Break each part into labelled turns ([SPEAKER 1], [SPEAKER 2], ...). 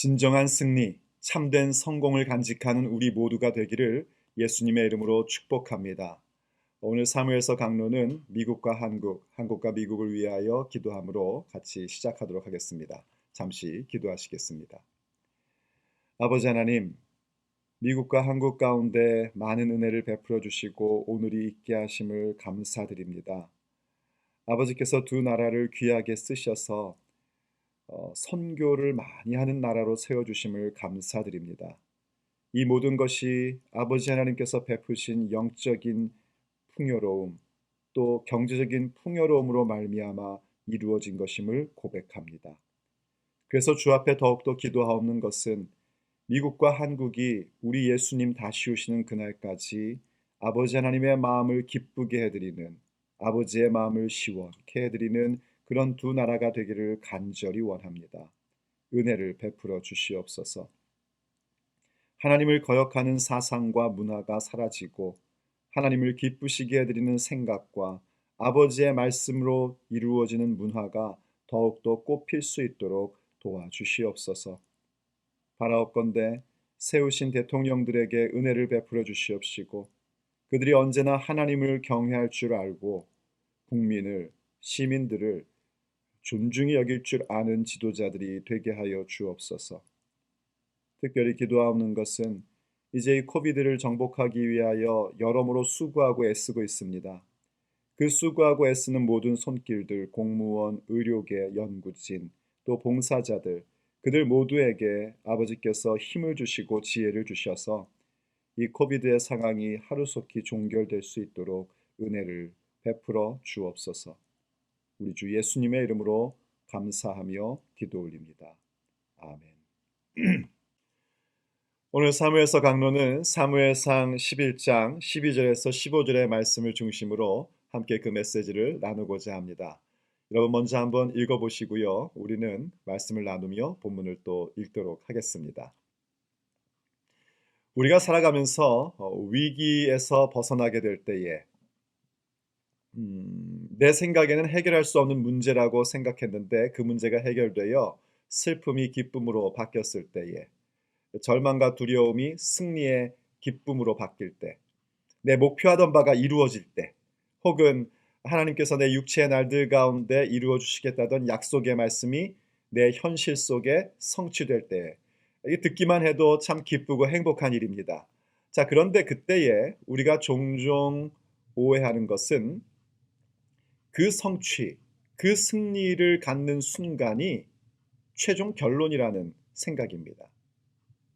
[SPEAKER 1] 진정한 승리, 참된 성공을 간직하는 우리 모두가 되기를 예수님의 이름으로 축복합니다. 오늘 사무엘서 강론은 미국과 한국, 한국과 미국을 위하여 기도함으로 같이 시작하도록 하겠습니다. 잠시 기도하시겠습니다. 아버지 하나님, 미국과 한국 가운데 많은 은혜를 베풀어 주시고 오늘이 있게 하심을 감사드립니다. 아버지께서 두 나라를 귀하게 쓰셔서 어, 선교를 많이 하는 나라로 세워주심을 감사드립니다. 이 모든 것이 아버지 하나님께서 베푸신 영적인 풍요로움 또 경제적인 풍요로움으로 말미암아 이루어진 것임을 고백합니다. 그래서 주 앞에 더욱더 기도하옵는 것은 미국과 한국이 우리 예수님 다시 오시는 그날까지 아버지 하나님의 마음을 기쁘게 해드리는 아버지의 마음을 시원케 해드리는 그런 두 나라가 되기를 간절히 원합니다. 은혜를 베풀어 주시옵소서. 하나님을 거역하는 사상과 문화가 사라지고 하나님을 기쁘시게 해드리는 생각과 아버지의 말씀으로 이루어지는 문화가 더욱더 꽃필 수 있도록 도와주시옵소서. 바라옵건대 세우신 대통령들에게 은혜를 베풀어 주시옵시고 그들이 언제나 하나님을 경외할 줄 알고 국민을 시민들을 존중히 여길 줄 아는 지도자들이 되게 하여 주옵소서. 특별히 기도하옵는 것은 이제 이 코비드를 정복하기 위하여 여러모로 수고하고 애쓰고 있습니다. 그 수고하고 애쓰는 모든 손길들, 공무원, 의료계, 연구진, 또 봉사자들, 그들 모두에게 아버지께서 힘을 주시고 지혜를 주셔서 이 코비드의 상황이 하루속히 종결될 수 있도록 은혜를 베풀어 주옵소서. 우리 주 예수님의 이름으로 감사하며 기도 올립니다. 아멘. 오늘 사무엘서 강론은 사무엘상 11장 12절에서 15절의 말씀을 중심으로 함께 그 메시지를 나누고자 합니다. 여러분 먼저 한번 읽어보시고요. 우리는 말씀을 나누며 본문을 또 읽도록 하겠습니다. 우리가 살아가면서 위기에서 벗어나게 될 때에 음, 내 생각에는 해결할 수 없는 문제라고 생각했는데 그 문제가 해결되어 슬픔이 기쁨으로 바뀌었을 때에 절망과 두려움이 승리의 기쁨으로 바뀔 때, 내 목표하던 바가 이루어질 때, 혹은 하나님께서 내 육체의 날들 가운데 이루어 주시겠다던 약속의 말씀이 내 현실 속에 성취될 때, 이 듣기만 해도 참 기쁘고 행복한 일입니다. 자, 그런데 그때에 우리가 종종 오해하는 것은 그 성취, 그 승리를 갖는 순간이 최종 결론이라는 생각입니다.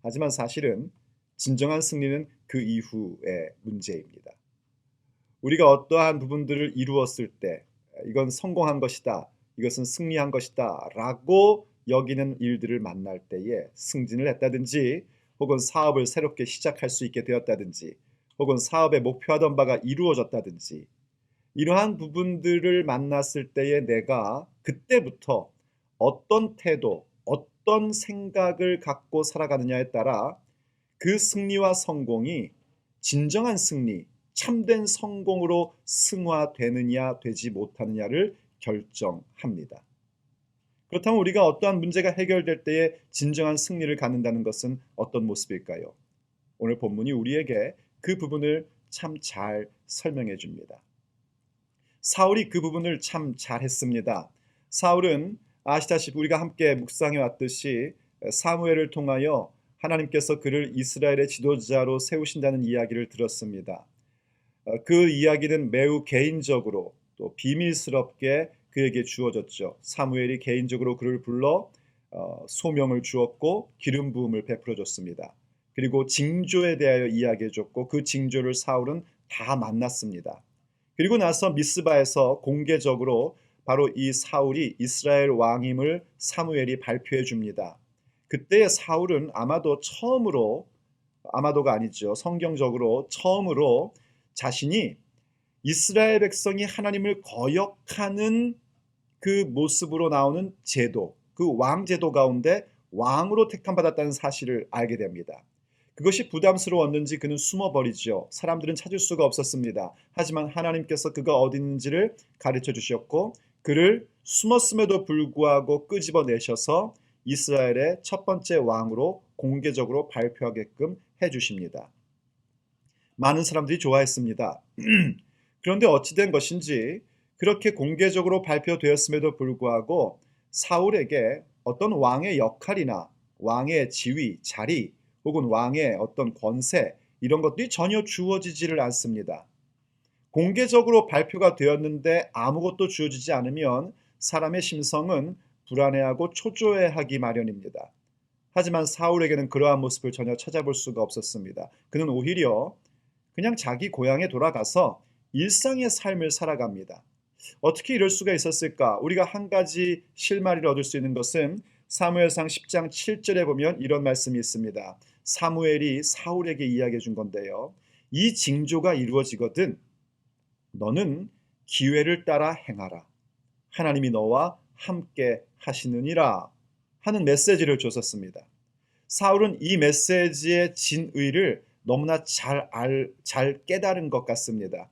[SPEAKER 1] 하지만 사실은 진정한 승리는 그 이후의 문제입니다. 우리가 어떠한 부분들을 이루었을 때 이건 성공한 것이다. 이것은 승리한 것이다. 라고 여기는 일들을 만날 때에 승진을 했다든지 혹은 사업을 새롭게 시작할 수 있게 되었다든지 혹은 사업에 목표하던 바가 이루어졌다든지 이러한 부분들을 만났을 때에 내가 그때부터 어떤 태도, 어떤 생각을 갖고 살아가느냐에 따라 그 승리와 성공이 진정한 승리, 참된 성공으로 승화되느냐 되지 못하느냐를 결정합니다. 그렇다면 우리가 어떠한 문제가 해결될 때에 진정한 승리를 갖는다는 것은 어떤 모습일까요? 오늘 본문이 우리에게 그 부분을 참 잘 설명해 줍니다. 사울이 그 부분을 참 잘했습니다. 사울은 아시다시피 우리가 함께 묵상해 왔듯이 사무엘을 통하여 하나님께서 그를 이스라엘의 지도자로 세우신다는 이야기를 들었습니다. 어, 그 이야기는 매우 개인적으로 또 비밀스럽게 그에게 주어졌죠. 사무엘이 개인적으로 그를 불러 어, 소명을 주었고 기름 부음을 베풀어 줬습니다. 그리고 징조에 대하여 이야기해 줬고 그 징조를 사울은 다 만났습니다. 그리고 나서 미스바에서 공개적으로 바로 이 사울이 이스라엘 왕임을 사무엘이 발표해 줍니다. 그때 사울은 아마도 처음으로 아마도가 아니죠. 성경적으로 처음으로 자신이 이스라엘 백성이 하나님을 거역하는 그 모습으로 나오는 제도, 그 왕제도 가운데 왕으로 택함 받았다는 사실을 알게 됩니다. 그것이 부담스러웠는지 그는 숨어버리죠. 사람들은 찾을 수가 없었습니다. 하지만 하나님께서 그가 어디 있는지를 가르쳐 주셨고 그를 숨었음에도 불구하고 끄집어내셔서 이스라엘의 첫 번째 왕으로 공개적으로 발표하게끔 해주십니다. 많은 사람들이 좋아했습니다. 그런데 어찌된 것인지 그렇게 공개적으로 발표되었음에도 불구하고 사울에게 어떤 왕의 역할이나 왕의 지위, 자리 혹은 왕의 어떤 권세 이런 것들이 전혀 주어지지를 않습니다. 공개적으로 발표가 되었는데 아무것도 주어지지 않으면 사람의 심성은 불안해하고 초조해하기 마련입니다. 하지만 사울에게는 그러한 모습을 전혀 찾아볼 수가 없었습니다. 그는 오히려 그냥 자기 고향에 돌아가서 일상의 삶을 살아갑니다. 어떻게 이럴 수가 있었을까? 우리가 한 가지 실마리를 얻을 수 있는 것은 사무엘상 10장 7절에 보면 이런 말씀이 있습니다. 사무엘이 사울에게 이야기해 준 건데요. 이 징조가 이루어지거든 너는 기회를 따라 행하라. 하나님이 너와 함께 하시느니라 하는 메시지를 줬었습니다. 사울은 이 메시지의 진의를 너무나 잘, 알, 잘 깨달은 것 같습니다.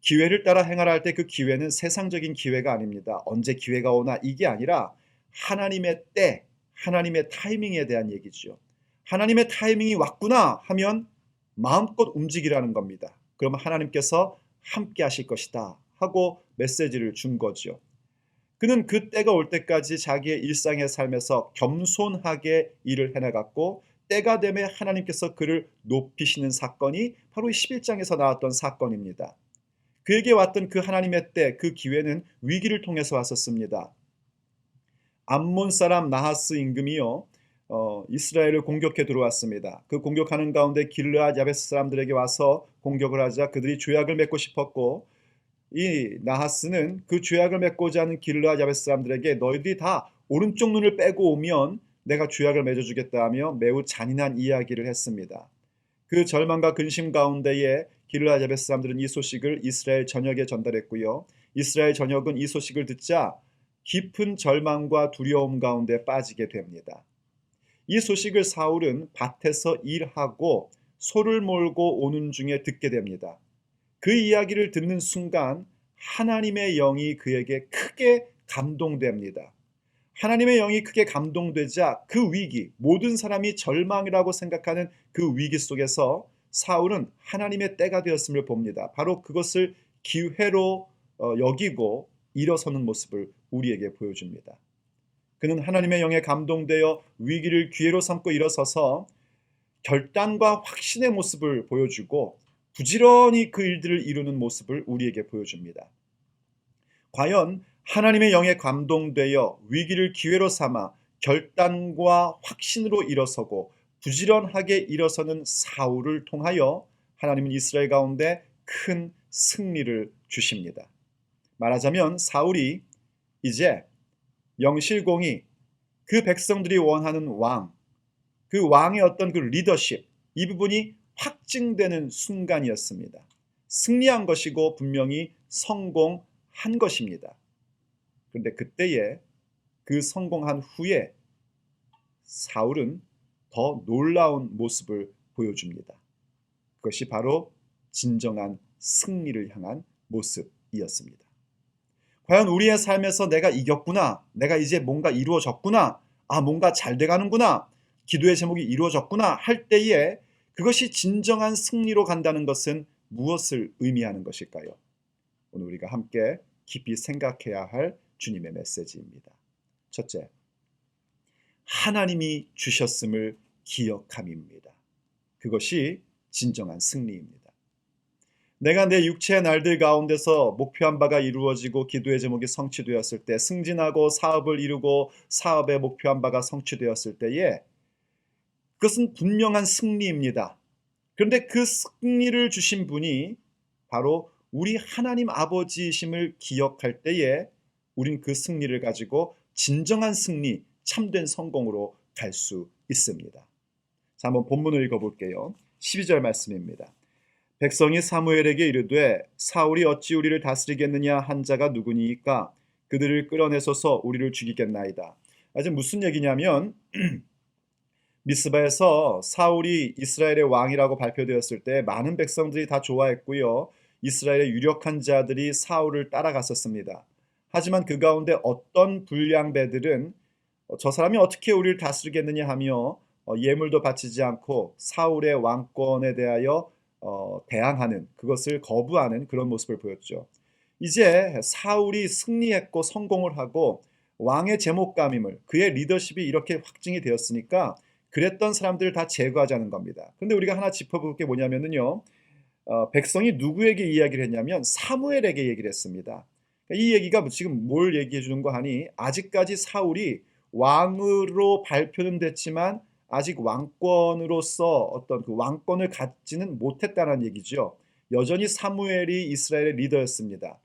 [SPEAKER 1] 기회를 따라 행하라 할 때 그 기회는 세상적인 기회가 아닙니다. 언제 기회가 오나 이게 아니라 하나님의 때, 하나님의 타이밍에 대한 얘기죠. 하나님의 타이밍이 왔구나 하면 마음껏 움직이라는 겁니다. 그러면 하나님께서 함께 하실 것이다 하고 메시지를 준 거죠. 그는 그 때가 올 때까지 자기의 일상의 삶에서 겸손하게 일을 해나갔고 때가 되면 하나님께서 그를 높이시는 사건이 바로 11장에서 나왔던 사건입니다. 그에게 왔던 그 하나님의 때, 그 기회는 위기를 통해서 왔었습니다. 암몬 사람 나하스 임금이요, 어, 이스라엘을 공격해 들어왔습니다. 그 공격하는 가운데 길르앗 야베스 사람들에게 와서 공격을 하자 그들이 조약을 맺고 싶었고 이 나하스는 그 죄악을 맺고자 하는 길르앗 야베스 사람들에게 너희들이 다 오른쪽 눈을 빼고 오면 내가 죄악을 맺어주겠다 하며 매우 잔인한 이야기를 했습니다. 그 절망과 근심 가운데에 길르앗 야베스 사람들은 이 소식을 이스라엘 전역에 전달했고요. 이스라엘 전역은 이 소식을 듣자 깊은 절망과 두려움 가운데 빠지게 됩니다. 이 소식을 사울은 밭에서 일하고 소를 몰고 오는 중에 듣게 됩니다. 그 이야기를 듣는 순간 하나님의 영이 그에게 크게 감동됩니다. 하나님의 영이 크게 감동되자 그 위기, 모든 사람이 절망이라고 생각하는 그 위기 속에서 사울은 하나님의 때가 되었음을 봅니다. 바로 그것을 기회로 어, 여기고 일어서는 모습을 우리에게 보여줍니다. 그는 하나님의 영에 감동되어 위기를 기회로 삼고 일어서서 결단과 확신의 모습을 보여주고 부지런히 그 일들을 이루는 모습을 우리에게 보여줍니다. 과연 하나님의 영에 감동되어 위기를 기회로 삼아 결단과 확신으로 일어서고 부지런하게 일어서는 사울을 통하여 하나님은 이스라엘 가운데 큰 승리를 주십니다. 말하자면 사울이 이제 영실공이 그 백성들이 원하는 왕, 그 왕의 어떤 그 리더십, 이 부분이 확증되는 순간이었습니다. 승리한 것이고 분명히 성공한 것입니다. 그런데 그때에 그 성공한 후에 사울은 더 놀라운 모습을 보여줍니다. 그것이 바로 진정한 승리를 향한 모습이었습니다. 과연 우리의 삶에서 내가 이겼구나, 내가 이제 뭔가 이루어졌구나, 아, 뭔가 잘 돼가는구나, 기도의 제목이 이루어졌구나 할 때에 그것이 진정한 승리로 간다는 것은 무엇을 의미하는 것일까요? 오늘 우리가 함께 깊이 생각해야 할 주님의 메시지입니다. 첫째, 하나님이 주셨음을 기억함입니다. 그것이 진정한 승리입니다. 내가 내 육체의 날들 가운데서 목표한 바가 이루어지고 기도의 제목이 성취되었을 때 승진하고 사업을 이루고 사업의 목표한 바가 성취되었을 때에 그것은 분명한 승리입니다. 그런데 그 승리를 주신 분이 바로 우리 하나님 아버지이심을 기억할 때에 우린 그 승리를 가지고 진정한 승리, 참된 성공으로 갈 수 있습니다. 자, 한번 본문을 읽어볼게요. 12절 말씀입니다. 백성이 사무엘에게 이르되 사울이 어찌 우리를 다스리겠느냐 한 자가 누구니까 그들을 끌어내소서 우리를 죽이겠나이다. 아직 무슨 얘기냐면 미스바에서 사울이 이스라엘의 왕이라고 발표되었을 때 많은 백성들이 다 좋아했고요. 이스라엘의 유력한 자들이 사울을 따라갔었습니다. 하지만 그 가운데 어떤 불량배들은 어, 저 사람이 어떻게 우리를 다스리겠느냐 하며 어, 예물도 바치지 않고 사울의 왕권에 대하여 어, 대항하는 그것을 거부하는 그런 모습을 보였죠. 이제 사울이 승리했고 성공을 하고 왕의 제목감임을 그의 리더십이 이렇게 확증이 되었으니까 그랬던 사람들을 다 제거하자는 겁니다. 그런데 우리가 하나 짚어볼 게 뭐냐면요. 어, 백성이 누구에게 이야기를 했냐면 사무엘에게 얘기를 했습니다. 이 얘기가 지금 뭘 얘기해 주는 거 하니 아직까지 사울이 왕으로 발표는 됐지만 아직 왕권으로서 어떤 그 왕권을 갖지는 못했다는 얘기죠. 여전히 사무엘이 이스라엘의 리더였습니다.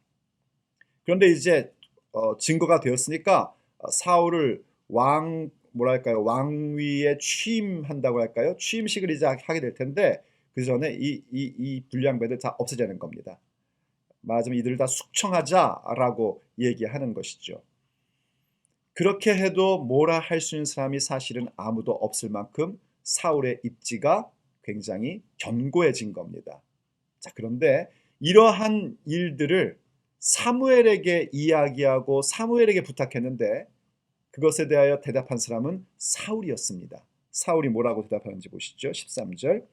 [SPEAKER 1] 그런데 이제 어, 증거가 되었으니까 어, 사울을 왕 뭐랄까요 왕위에 취임한다고 할까요 취임식을 이제 하게 될 텐데 그 전에 이 이 이 불량배들 다 없애자는 겁니다. 말하자면 이들을 다 숙청하자라고 얘기하는 것이죠. 그렇게 해도 뭐라 할 수 있는 사람이 사실은 아무도 없을 만큼 사울의 입지가 굉장히 견고해진 겁니다. 자, 그런데 이러한 일들을 사무엘에게 이야기하고 사무엘에게 부탁했는데 그것에 대하여 대답한 사람은 사울이었습니다. 사울이 뭐라고 대답하는지 보시죠. 13절.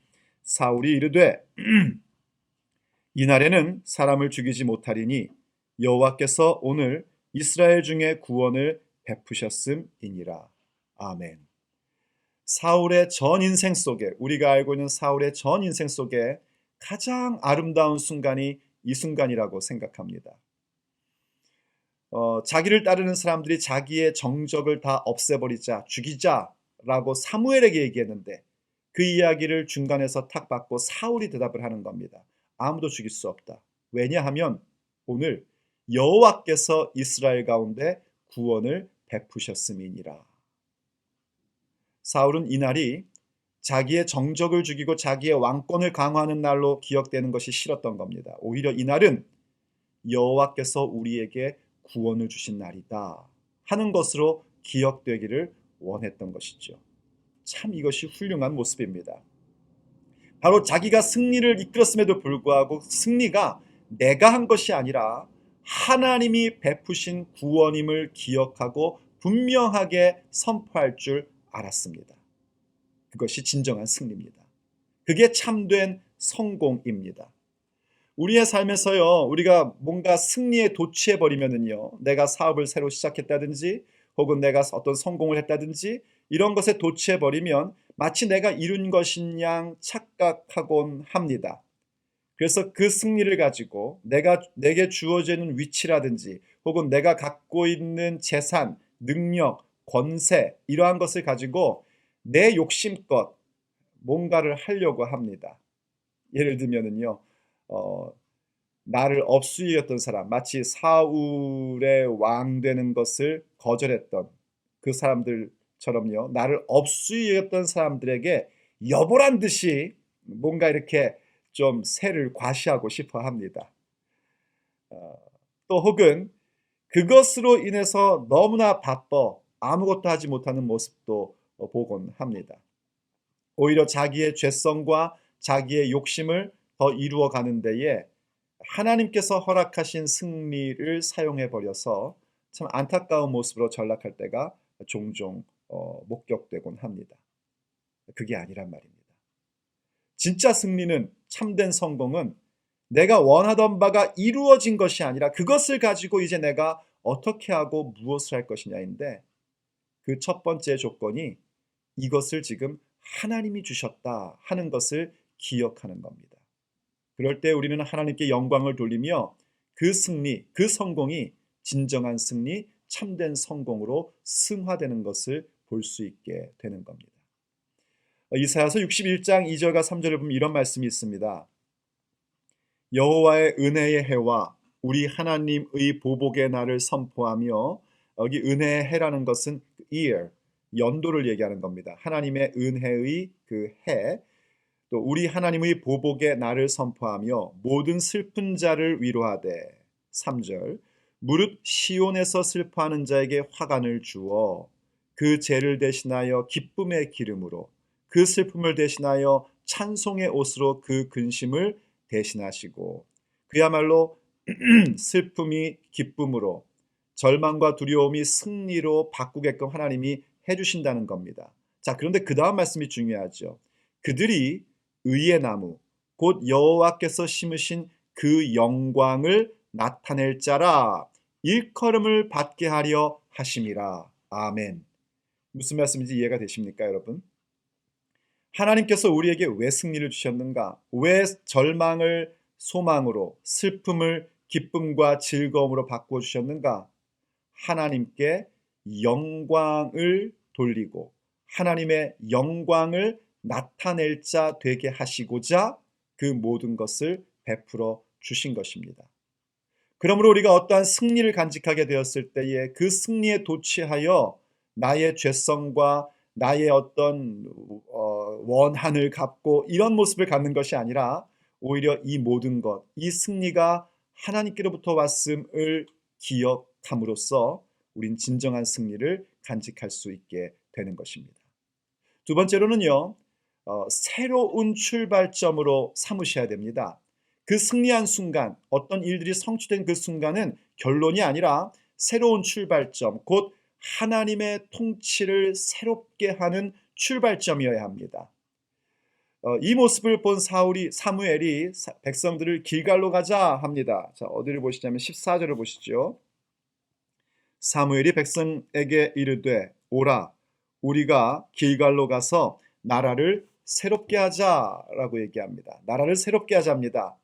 [SPEAKER 1] 사울이 이르되 이날에는 사람을 죽이지 못하리니 여호와께서 오늘 이스라엘 중에 구원을 베푸셨음이니라. 아멘. 사울의 전 인생 속에 우리가 알고 있는 사울의 전 인생 속에 가장 아름다운 순간이 이 순간이라고 생각합니다. 어, 자기를 따르는 사람들이 자기의 정적을 다 없애버리자, 죽이자라고 사무엘에게 얘기했는데 그 이야기를 중간에서 탁 받고 사울이 대답을 하는 겁니다. 아무도 죽일 수 없다. 왜냐하면 오늘 여호와께서 이스라엘 가운데 구원을 베푸셨음이니라. 사울은 이날이 자기의 정적을 죽이고 자기의 왕권을 강화하는 날로 기억되는 것이 싫었던 겁니다. 오히려 이날은 여호와께서 우리에게 구원을 주신 날이다 하는 것으로 기억되기를 원했던 것이죠. 참 이것이 훌륭한 모습입니다. 바로 자기가 승리를 이끌었음에도 불구하고 승리가 내가 한 것이 아니라 하나님이 베푸신 구원임을 기억하고 분명하게 선포할 줄 알았습니다. 그것이 진정한 승리입니다. 그게 참된 성공입니다. 우리의 삶에서요, 우리가 뭔가 승리에 도취해 버리면은요, 내가 사업을 새로 시작했다든지, 혹은 내가 어떤 성공을 했다든지, 이런 것에 도취해 버리면 마치 내가 이룬 것인 양 착각하곤 합니다. 그래서 그 승리를 가지고 내가 내게 주어지는 위치라든지 혹은 내가 갖고 있는 재산, 능력, 권세 이러한 것을 가지고 내 욕심껏 뭔가를 하려고 합니다. 예를 들면은요, 어, 나를 업수이었던 사람, 마치 사울의 왕 되는 것을 거절했던 그 사람들처럼요, 나를 업수이었던 사람들에게 여보란 듯이 뭔가 이렇게 좀 새를 과시하고 싶어 합니다. 어, 또 혹은 그것으로 인해서 너무나 바빠 아무것도 하지 못하는 모습도 보곤 합니다. 오히려 자기의 죄성과 자기의 욕심을 더 이루어 가는 데에 하나님께서 허락하신 승리를 사용해 버려서 참 안타까운 모습으로 전락할 때가 종종 어, 목격되곤 합니다. 그게 아니란 말입니다. 진짜 승리는 참된 성공은 내가 원하던 바가 이루어진 것이 아니라 그것을 가지고 이제 내가 어떻게 하고 무엇을 할 것이냐인데 그 첫 번째 조건이 이것을 지금 하나님이 주셨다 하는 것을 기억하는 겁니다. 그럴 때 우리는 하나님께 영광을 돌리며 그 승리, 그 성공이 진정한 승리, 참된 성공으로 승화되는 것을 볼 수 있게 되는 겁니다. 이사야서 61장 2절과 3절을 보면 이런 말씀이 있습니다. 여호와의 은혜의 해와 우리 하나님의 보복의 날을 선포하며 여기 은혜의 해라는 것은 year, 연도를 얘기하는 겁니다. 하나님의 은혜의 그 해, 또 우리 하나님의 보복의 날을 선포하며 모든 슬픈 자를 위로하되 3절 무릇 시온에서 슬퍼하는 자에게 화관을 주어 그 죄를 대신하여 기쁨의 기름으로 그 슬픔을 대신하여 찬송의 옷으로 그 근심을 대신하시고 그야말로 슬픔이 기쁨으로 절망과 두려움이 승리로 바꾸게끔 하나님이 해주신다는 겁니다. 자, 그런데 그 다음 말씀이 중요하죠. 그들이 의의 나무, 곧 여호와께서 심으신 그 영광을 나타낼 자라 일컬음을 받게 하려 하심이라. 아멘. 무슨 말씀인지 이해가 되십니까, 여러분? 하나님께서 우리에게 왜 승리를 주셨는가? 왜 절망을 소망으로, 슬픔을 기쁨과 즐거움으로 바꾸어 주셨는가? 하나님께 영광을 돌리고 하나님의 영광을 나타낼 자 되게 하시고자 그 모든 것을 베풀어 주신 것입니다. 그러므로 우리가 어떠한 승리를 간직하게 되었을 때에 그 승리에 도취하여 나의 죄성과 나의 어떤 어, 원한을 갚고 이런 모습을 갖는 것이 아니라 오히려 이 모든 것, 이 승리가 하나님께로부터 왔음을 기억함으로써 우린 진정한 승리를 간직할 수 있게 되는 것입니다. 두 번째로는요, 어, 새로운 출발점으로 삼으셔야 됩니다. 그 승리한 순간, 어떤 일들이 성취된 그 순간은 결론이 아니라 새로운 출발점, 곧 하나님의 통치를 새롭게 하는 출발점이어야 합니다. 어, 이 모습을 본 사울이 사무엘이 백성들을 길갈로 가자 합니다. 자, 어디를 보시냐면 14절을 보시죠. 사무엘이 백성에게 이르되 오라 우리가 길갈로 가서 나라를 새롭게 하자라고 얘기합니다. 나라를 새롭게 하자입니다.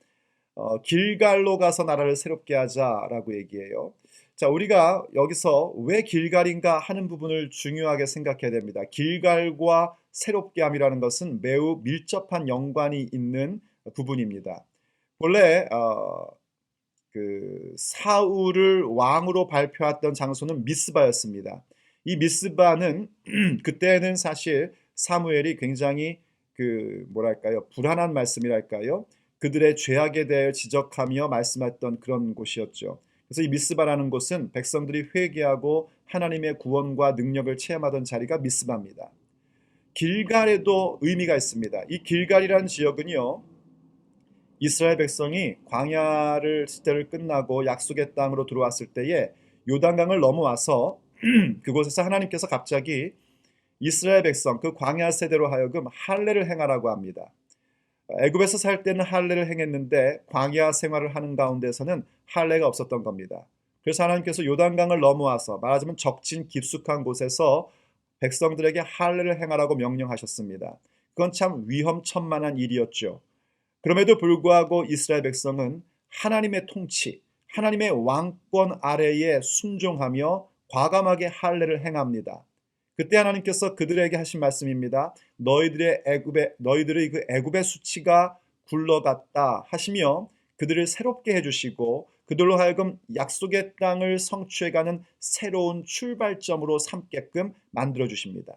[SPEAKER 1] 어, 길갈로 가서 나라를 새롭게 하자라고 얘기해요. 자, 우리가 여기서 왜 길갈인가 하는 부분을 중요하게 생각해야 됩니다. 길갈과 새롭게 함이라는 것은 매우 밀접한 연관이 있는 부분입니다. 본래 어, 그 사울을 왕으로 발표했던 장소는 미스바였습니다. 이 미스바는 그때는 사실 사무엘이 굉장히 그 뭐랄까요 불안한 말씀이랄까요 그들의 죄악에 대해 지적하며 말씀했던 그런 곳이었죠. 그래서 이 미스바라는 곳은 백성들이 회개하고 하나님의 구원과 능력을 체험하던 자리가 미스바입니다. 길갈에도 의미가 있습니다. 이 길갈이라는 지역은요. 이스라엘 백성이 광야를 시대를 끝나고 약속의 땅으로 들어왔을 때에 요단강을 넘어와서 그곳에서 하나님께서 갑자기 이스라엘 백성 그 광야 세대로 하여금 할례를 행하라고 합니다. 애굽에서 살 때는 할례를 행했는데 광야 생활을 하는 가운데서는 할례가 없었던 겁니다. 그래서 하나님께서 요단강을 넘어와서 말하자면 적진 깊숙한 곳에서 백성들에게 할례를 행하라고 명령하셨습니다. 그건 참 위험천만한 일이었죠. 그럼에도 불구하고 이스라엘 백성은 하나님의 통치, 하나님의 왕권 아래에 순종하며 과감하게 할례를 행합니다. 그때 하나님께서 그들에게 하신 말씀입니다. 너희들의 애굽의 너희들의 그 애굽의 수치가 굴러갔다 하시며 그들을 새롭게 해주시고 그들로 하여금 약속의 땅을 성취해가는 새로운 출발점으로 삼게끔 만들어 주십니다.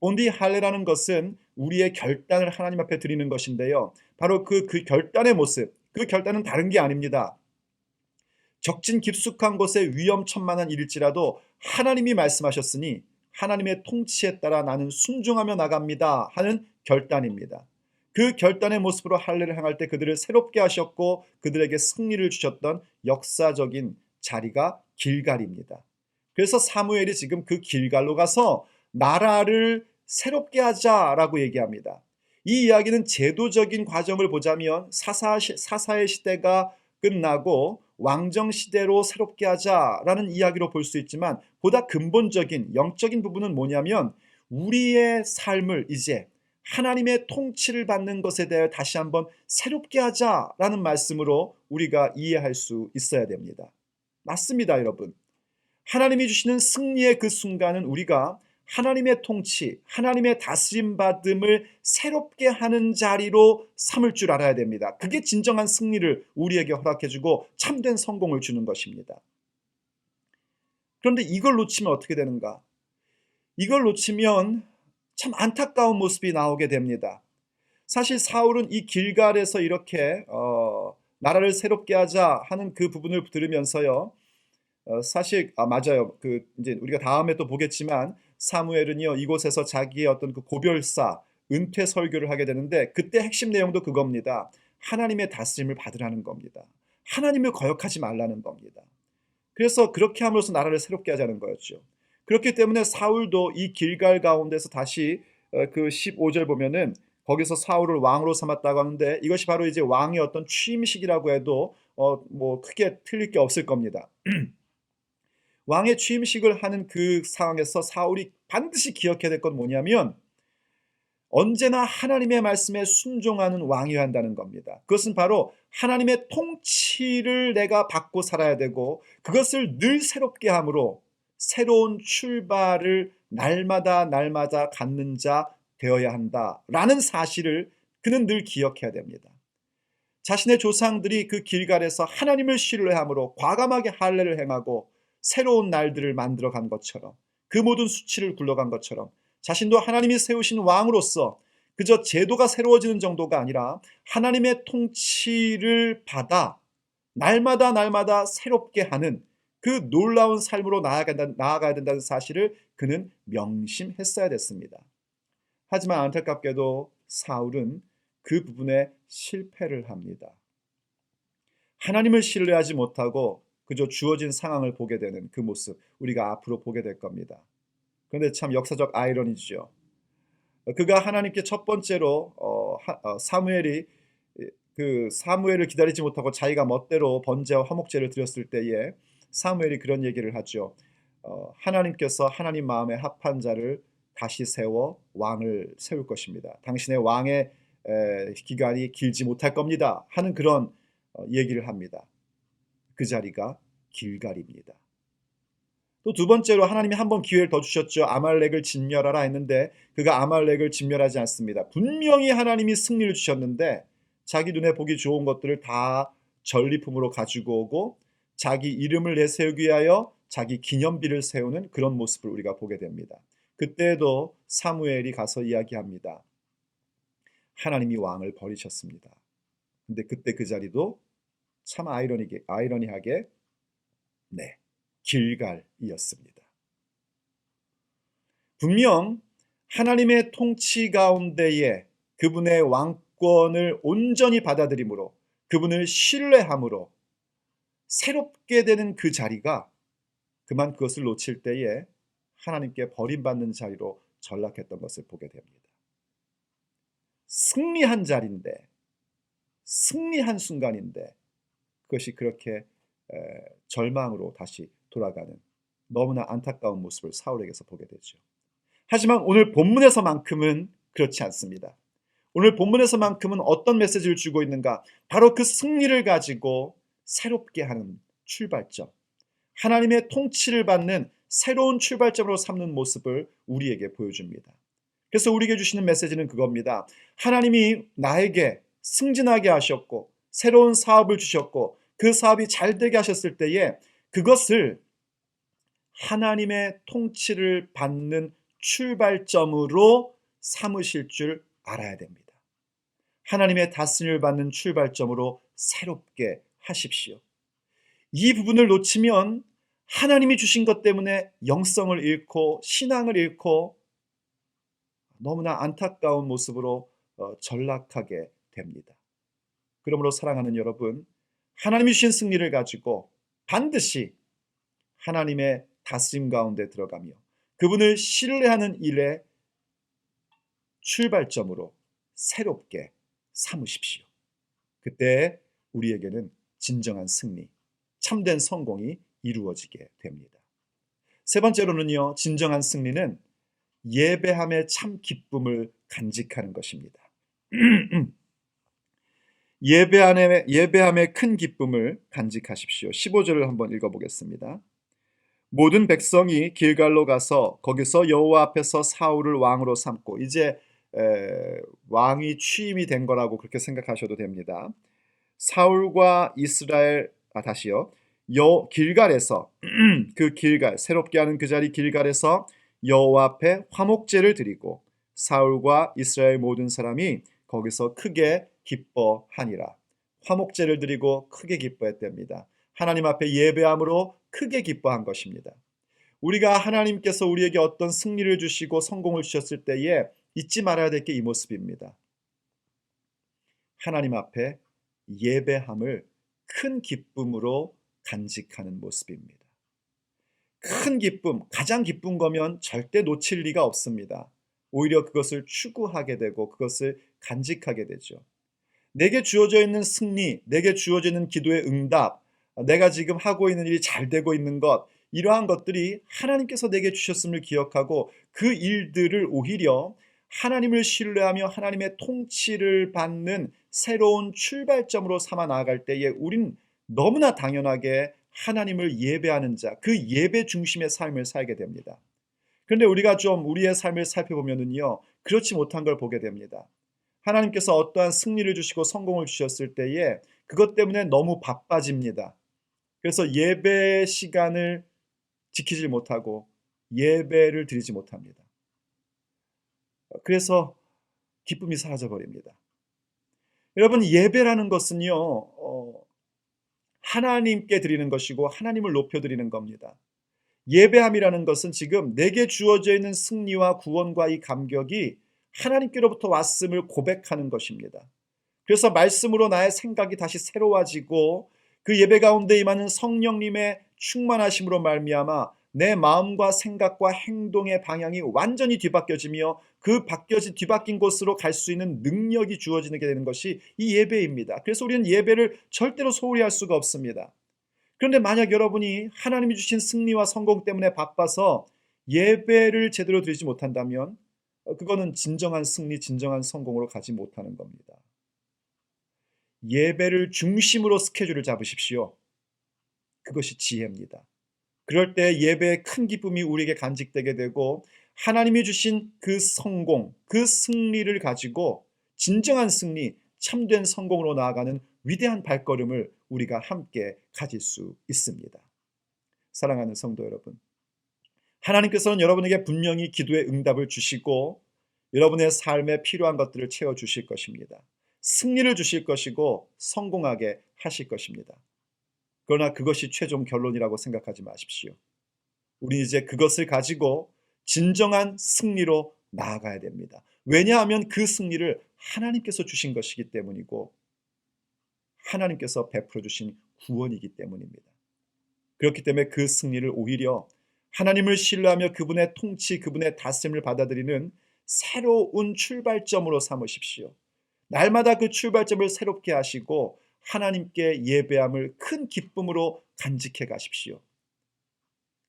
[SPEAKER 1] 본디 할례라는 것은 우리의 결단을 하나님 앞에 드리는 것인데요. 바로 그, 그 결단의 모습, 그 결단은 다른 게 아닙니다. 적진 깊숙한 곳에 위험천만한 일일지라도 하나님이 말씀하셨으니 하나님의 통치에 따라 나는 순종하며 나갑니다 하는 결단입니다. 그 결단의 모습으로 할례를 행할 때 그들을 새롭게 하셨고 그들에게 승리를 주셨던 역사적인 자리가 길갈입니다. 그래서 사무엘이 지금 그 길갈로 가서 나라를 새롭게 하자라고 얘기합니다. 이 이야기는 제도적인 과정을 보자면 사사, 사사의 시대가 끝나고 왕정 시대로 새롭게 하자라는 이야기로 볼 수 있지만 보다 근본적인 영적인 부분은 뭐냐면 우리의 삶을 이제 하나님의 통치를 받는 것에 대해 다시 한번 새롭게 하자라는 말씀으로 우리가 이해할 수 있어야 됩니다. 맞습니다, 여러분. 하나님이 주시는 승리의 그 순간은 우리가 하나님의 통치, 하나님의 다스림 받음을 새롭게 하는 자리로 삼을 줄 알아야 됩니다. 그게 진정한 승리를 우리에게 허락해주고 참된 성공을 주는 것입니다. 그런데 이걸 놓치면 어떻게 되는가? 이걸 놓치면 참 안타까운 모습이 나오게 됩니다. 사실 사울은 이 길갈에서 이렇게 어, 나라를 새롭게 하자 하는 그 부분을 들으면서요. 어, 사실 아 맞아요. 그 이제 우리가 다음에 또 보겠지만 사무엘은요 이곳에서 자기의 어떤 그 고별사 은퇴 설교를 하게 되는데 그때 핵심 내용도 그겁니다. 하나님의 다스림을 받으라는 겁니다. 하나님을 거역하지 말라는 겁니다. 그래서 그렇게 함으로써 나라를 새롭게 하자는 거였죠. 그렇기 때문에 사울도 이 길갈 가운데서 다시 어, 그 15절 보면은 거기서 사울을 왕으로 삼았다고 하는데 이것이 바로 이제 왕의 어떤 취임식이라고 해도 어 뭐 크게 틀릴 게 없을 겁니다. 왕의 취임식을 하는 그 상황에서 사울이 반드시 기억해야 될 건 뭐냐면 언제나 하나님의 말씀에 순종하는 왕이어야 한다는 겁니다. 그것은 바로 하나님의 통치를 내가 받고 살아야 되고 그것을 늘 새롭게 함으로 새로운 출발을 날마다 날마다 갖는 자 되어야 한다라는 사실을 그는 늘 기억해야 됩니다. 자신의 조상들이 그 길갈에서 하나님을 신뢰함으로 과감하게 할례를 행하고 새로운 날들을 만들어 간 것처럼 그 모든 수치를 굴러간 것처럼 자신도 하나님이 세우신 왕으로서 그저 제도가 새로워지는 정도가 아니라 하나님의 통치를 받아 날마다 날마다 새롭게 하는 그 놀라운 삶으로 나아가야 된다는 사실을 그는 명심했어야 됐습니다. 하지만 안타깝게도 사울은 그 부분에 실패를 합니다. 하나님을 신뢰하지 못하고 그저 주어진 상황을 보게 되는 그 모습 우리가 앞으로 보게 될 겁니다. 그런데 참 역사적 아이러니죠. 그가 하나님께 첫 번째로 어, 어, 사무엘이 그 사무엘을 기다리지 못하고 자기가 멋대로 번제와 화목제를 드렸을 때에 사무엘이 그런 얘기를 하죠. 어, 하나님께서 하나님 마음에 합한 자를 다시 세워 왕을 세울 것입니다. 당신의 왕의 에, 기간이 길지 못할 겁니다. 하는 그런 어, 얘기를 합니다. 그 자리가 길갈입니다. 또 두 번째로 하나님이 한 번 기회를 더 주셨죠. 아말렉을 진멸하라 했는데 그가 아말렉을 진멸하지 않습니다. 분명히 하나님이 승리를 주셨는데 자기 눈에 보기 좋은 것들을 다 전리품으로 가지고 오고 자기 이름을 내세우기 위하여 자기 기념비를 세우는 그런 모습을 우리가 보게 됩니다. 그때도 사무엘이 가서 이야기합니다. 하나님이 왕을 버리셨습니다. 근데 그때 그 자리도 참 아이러니게, 아이러니하게 네, 길갈이었습니다. 분명 하나님의 통치 가운데에 그분의 왕권을 온전히 받아들임으로 그분을 신뢰함으로 새롭게 되는 그 자리가 그만 그것을 놓칠 때에 하나님께 버림받는 자리로 전락했던 것을 보게 됩니다. 승리한 자리인데, 승리한 순간인데, 그것이 그렇게 절망으로 다시 돌아가는 너무나 안타까운 모습을 사울에게서 보게 되죠. 하지만 오늘 본문에서만큼은 그렇지 않습니다. 오늘 본문에서만큼은 어떤 메시지를 주고 있는가? 바로 그 승리를 가지고 새롭게 하는 출발점. 하나님의 통치를 받는 새로운 출발점으로 삼는 모습을 우리에게 보여줍니다. 그래서 우리에게 주시는 메시지는 그겁니다. 하나님이 나에게 승진하게 하셨고 새로운 사업을 주셨고 그 사업이 잘 되게 하셨을 때에 그것을 하나님의 통치를 받는 출발점으로 삼으실 줄 알아야 됩니다. 하나님의 다스림을 받는 출발점으로 새롭게 하십시오. 이 부분을 놓치면 하나님이 주신 것 때문에 영성을 잃고 신앙을 잃고 너무나 안타까운 모습으로 어, 전락하게 됩니다. 그러므로 사랑하는 여러분, 하나님이 주신 승리를 가지고 반드시 하나님의 다스림 가운데 들어가며 그분을 신뢰하는 일에 출발점으로 새롭게 삼으십시오. 그때 우리에게는 진정한 승리, 참된 성공이 이루어지게 됩니다. 세 번째로는요, 진정한 승리는 예배함의 참 기쁨을 간직하는 것입니다. 예배함의, 예배함의 큰 기쁨을 간직하십시오. 15절을 한번 읽어보겠습니다. 모든 백성이 길갈로 가서 거기서 여호와 앞에서 사울을 왕으로 삼고 이제 에, 왕이 취임이 된 거라고 그렇게 생각하셔도 됩니다. 사울과 이스라엘 아 다시요. 여 길갈에서 그 길갈 새롭게 하는 그 자리 길갈에서 여호와 앞에 화목제를 드리고 사울과 이스라엘 모든 사람이 거기서 크게 기뻐하니라. 화목제를 드리고 크게 기뻐했답니다. 하나님 앞에 예배함으로 크게 기뻐한 것입니다. 우리가 하나님께서 우리에게 어떤 승리를 주시고 성공을 주셨을 때에 잊지 말아야 될 게 이 모습입니다. 하나님 앞에 예배함을 큰 기쁨으로 간직하는 모습입니다. 큰 기쁨, 가장 기쁜 거면 절대 놓칠 리가 없습니다. 오히려 그것을 추구하게 되고 그것을 간직하게 되죠. 내게 주어져 있는 승리, 내게 주어져 있는 기도의 응답, 내가 지금 하고 있는 일이 잘 되고 있는 것, 이러한 것들이 하나님께서 내게 주셨음을 기억하고 그 일들을 오히려 하나님을 신뢰하며 하나님의 통치를 받는 새로운 출발점으로 삼아 나아갈 때에 우린 너무나 당연하게 하나님을 예배하는 자, 그 예배 중심의 삶을 살게 됩니다. 그런데 우리가 좀 우리의 삶을 살펴보면은요, 그렇지 못한 걸 보게 됩니다. 하나님께서 어떠한 승리를 주시고 성공을 주셨을 때에 그것 때문에 너무 바빠집니다. 그래서 예배 시간을 지키지 못하고 예배를 드리지 못합니다. 그래서 기쁨이 사라져 버립니다. 여러분 예배라는 것은요 어, 하나님께 드리는 것이고 하나님을 높여 드리는 겁니다. 예배함이라는 것은 지금 내게 주어져 있는 승리와 구원과 이 감격이 하나님께로부터 왔음을 고백하는 것입니다. 그래서 말씀으로 나의 생각이 다시 새로워지고 그 예배 가운데 임하는 성령님의 충만하심으로 말미암아 내 마음과 생각과 행동의 방향이 완전히 뒤바뀌어지며 그 바뀌어진 뒤바뀐 곳으로 갈 수 있는 능력이 주어지게 되는 것이 이 예배입니다. 그래서 우리는 예배를 절대로 소홀히 할 수가 없습니다. 그런데 만약 여러분이 하나님이 주신 승리와 성공 때문에 바빠서 예배를 제대로 드리지 못한다면 어, 그거는 진정한 승리, 진정한 성공으로 가지 못하는 겁니다. 예배를 중심으로 스케줄을 잡으십시오. 그것이 지혜입니다. 그럴 때 예배의 큰 기쁨이 우리에게 간직되게 되고 하나님이 주신 그 성공, 그 승리를 가지고 진정한 승리, 참된 성공으로 나아가는 위대한 발걸음을 우리가 함께 가질 수 있습니다. 사랑하는 성도 여러분. 하나님께서는 여러분에게 분명히 기도의 응답을 주시고 여러분의 삶에 필요한 것들을 채워 주실 것입니다. 승리를 주실 것이고 성공하게 하실 것입니다. 그러나 그것이 최종 결론이라고 생각하지 마십시오. 우리 이제 그것을 가지고 진정한 승리로 나아가야 됩니다. 왜냐하면 그 승리를 하나님께서 주신 것이기 때문이고 하나님께서 베풀어 주신 구원이기 때문입니다. 그렇기 때문에 그 승리를 오히려 하나님을 신뢰하며 그분의 통치, 그분의 다스림을 받아들이는 새로운 출발점으로 삼으십시오. 날마다 그 출발점을 새롭게 하시고 하나님께 예배함을 큰 기쁨으로 간직해 가십시오.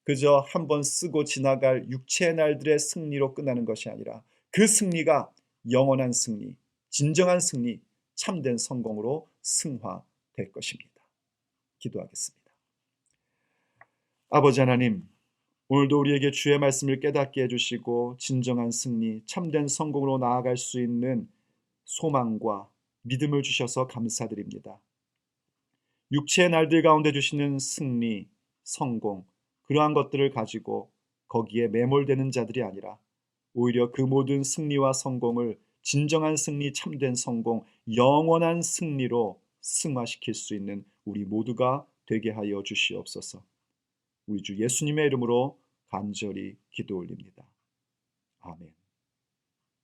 [SPEAKER 1] 그저 한 번 쓰고 지나갈 육체의 날들의 승리로 끝나는 것이 아니라 그 승리가 영원한 승리, 진정한 승리, 참된 성공으로 승화될 것입니다. 기도하겠습니다. 아버지 하나님, 오늘도 우리에게 주의 말씀을 깨닫게 해주시고 진정한 승리, 참된 성공으로 나아갈 수 있는 소망과 믿음을 주셔서 감사드립니다. 육체의 날들 가운데 주시는 승리, 성공, 그러한 것들을 가지고 거기에 매몰되는 자들이 아니라 오히려 그 모든 승리와 성공을 진정한 승리, 참된 성공, 영원한 승리로 승화시킬 수 있는 우리 모두가 되게 하여 주시옵소서. 우리 주 예수님의 이름으로 간절히 기도 올립니다. 아멘.